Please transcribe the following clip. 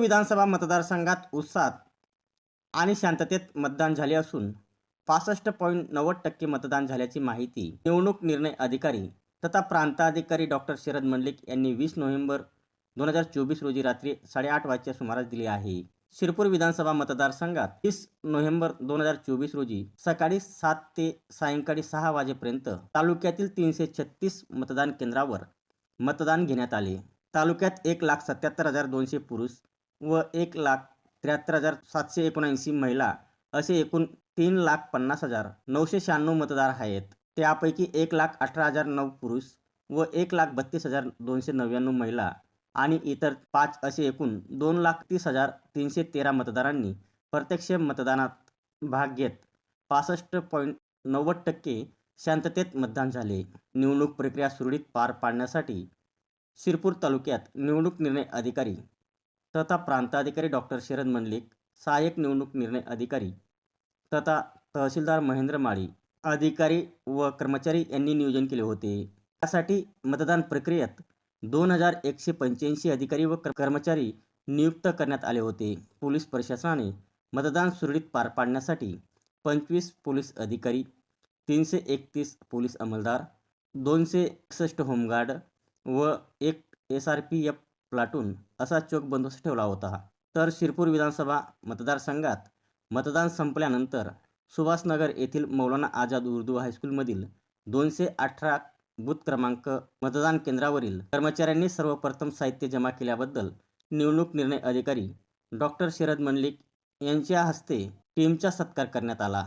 विधानसभा मतदारसंघात उत्साहात आणि शांततेत मतदान झाले असून पासष्ट पॉईंट नव्वद टक्के मतदान झाल्याची माहिती निवडणूक निर्णय अधिकारी तथा प्रांताधिकारी डॉक्टर शरद मंडलिक यांनी वीस नोव्हेंबर दोन हजार चोवीस रोजी रात्री साडेआठ वाजच्या सुमारास दिली आहे. शिरपूर विधानसभा मतदारसंघात तीस नोव्हेंबर दोन हजार चोवीस रोजी सकाळी सात ते सायंकाळी सहा वाजेपर्यंत तालुक्यातील तीनशे छत्तीस मतदान केंद्रावर मतदान घेण्यात आले. तालुक्यात एक लाख सत्याहत्तर हजार दोनशे पुरुष व एक लाख त्र्याहत्तर हजार सातशे एकोणऐंशी महिला असे एकूण तीन लाख पन्नास हजार नऊशे शहाण्णव मतदार आहेत. त्यापैकी एक लाख अठरा हजार नऊ पुरुष व एक लाख बत्तीस हजार दोनशे नव्याण्णव महिला आणि इतर पाच असे एकूण दोन लाख तीस हजार तीनशे तेरा मतदारांनी प्रत्यक्ष मतदानात भाग घेत पासष्ट पॉईंट नव्वद टक्के शांततेत मतदान झाले. निवडणूक प्रक्रिया सुरळीत पार पाडण्यासाठी शिरपूर तालुक्यात निवडणूक निर्णय अधिकारी तथा प्रांताधिकारी डॉक्टर शरद मंडलिक सहाय्यक निवडणूक निर्णय अधिकारी तथा तहसीलदार महेंद्र माळी अधिकारी व कर्मचारी यांनी नियोजन केले होते. त्यासाठी मतदान प्रक्रियेत दोन हजार एकशे पंच्याऐंशी अधिकारी व कर्मचारी नियुक्त करण्यात आले होते. पोलीस प्रशासनाने मतदान सुरळीत पार पाडण्यासाठी पंचवीस पोलीस अधिकारी तीनशे एकतीस पोलीस अंमलदार दोनशे एकसष्ट होमगार्ड व एक S R P F platoon असा चोख बंदोबस्त ठेवला होता. तर शिरपूर विधानसभा मतदारसंघात मतदान संपल्यानंतर सुभाषनगर येथील मौलाना आझाद उर्दू हायस्कूलमधील दोनशे अठरा बूथ क्रमांक मतदान केंद्रावरील कर्मचाऱ्यांनी सर्वप्रथम साहित्य जमा केल्याबद्दल निवडणूक निर्णय अधिकारी डॉक्टर शरद मंडलिक यांच्या हस्ते टीमचा सत्कार करण्यात आला.